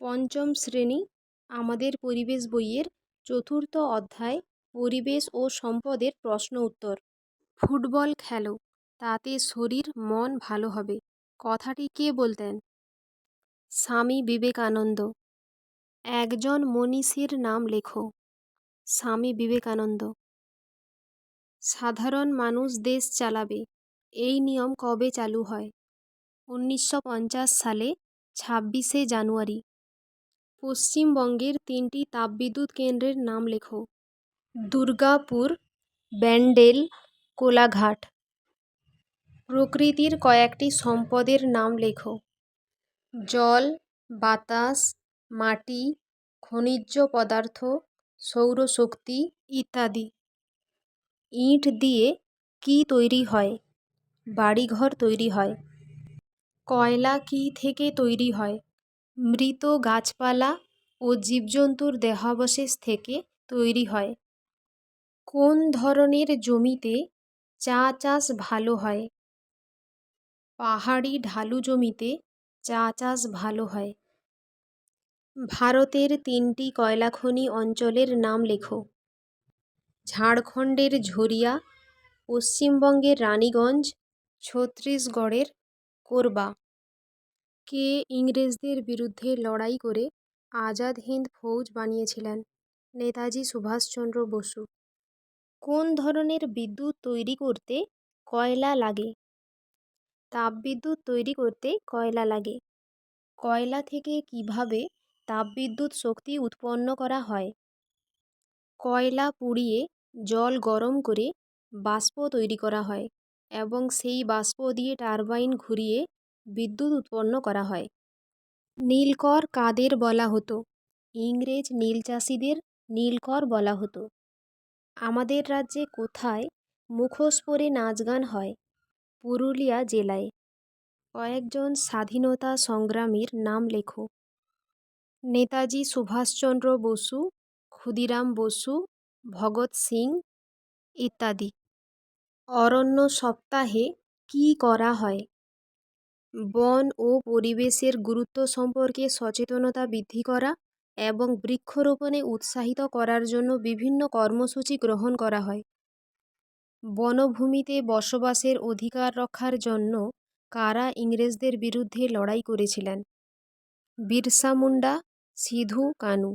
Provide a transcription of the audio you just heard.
পঞ্চম শ্রেণি, আমাদের পরিবেশ বইয়ের চতুর্থ অধ্যায়, পরিবেশ ও সম্পদের প্রশ্ন উত্তর। ফুটবল খেলো, তাতে শরীর, মন ভালো হবে। কথাটি কে বলতেন? স্বামী বিবেকানন্দ। একজন মনীষীর নাম লেখো। স্বামী বিবেকানন্দ। সাধারণ মানুষ দেশ চালাবে। এই নিয়ম কবে চালু হয়? উনিশশো পঞ্চাশ সালে ছাব্বিশে জানুয়ারি। পশ্চিমবঙ্গের তিনটি তাপবিদ্যুৎ কেন্দ্রের নাম লেখো। দুর্গাপুর, ব্যান্ডেল, কোলাঘাট। প্রকৃতির কয়েকটি সম্পদের নাম লেখো। জল, বাতাস, মাটি, খনিজ পদার্থ, সৌরশক্তি ইত্যাদি। ইট দিয়ে কী তৈরি হয়? বাড়িঘর তৈরি হয়। কয়লা কী থেকে তৈরি হয়? মৃত গাছপালা ও জীবজন্তুর দেহাবশেষ থেকে তৈরি হয়। কোন ধরনের জমিতে চা চাষ ভালো হয়? পাহাড়ি ঢালু জমিতে চা চাষ ভালো হয়। ভারতের তিনটি কয়লাখনি অঞ্চলের নাম লেখো। ঝাড়খণ্ডের ঝরিয়া, পশ্চিমবঙ্গের রানীগঞ্জ, ছত্তিশগড়ের কোরবা। কে ইংরেজদের বিরুদ্ধে লড়াই করে আজাদ হিন্দ ফৌজ বানিয়েছিলেন? নেতাজি সুভাষচন্দ্র বসু। কোন ধরনের বিদ্যুৎ তৈরি করতে কয়লা লাগে? তাপবিদ্যুৎ তৈরি করতে কয়লা লাগে? কয়লা থেকে কীভাবে তাপবিদ্যুৎ শক্তি উৎপন্ন করা হয়? কয়লা পুড়িয়ে জল গরম করে বাষ্প তৈরি করা হয় এবং সেই বাষ্প দিয়ে টারবাইন ঘুরিয়ে বিদ্যুৎ উৎপন্ন করা হয়। নীলকর কাদের বলা হতো? ইংরেজ নীলচাষিদের নীলকর বলা হতো। আমাদের রাজ্যে কোথায় মুখোশ পরে নাচ গান হয়? পুরুলিয়া জেলায়। কয়েকজন স্বাধীনতা সংগ্রামীর নাম লেখো। নেতাজি সুভাষচন্দ্র বসু, ক্ষুদিরাম বসু, ভগৎ সিং ইত্যাদি। অরণ্য সপ্তাহে কী করা হয়? বন ও পরিবেশের গুরুত্ব সম্পর্কে সচেতনতা বৃদ্ধি করা এবং বৃক্ষরোপণে উৎসাহিত করার জন্য বিভিন্ন কর্মসূচি গ্রহণ করা হয়। বনভূমিতে বসবাসের অধিকার রক্ষার জন্য কারা ইংরেজদের বিরুদ্ধে লড়াই করেছিলেন? বিরসা মুন্ডা, সিধু কানু।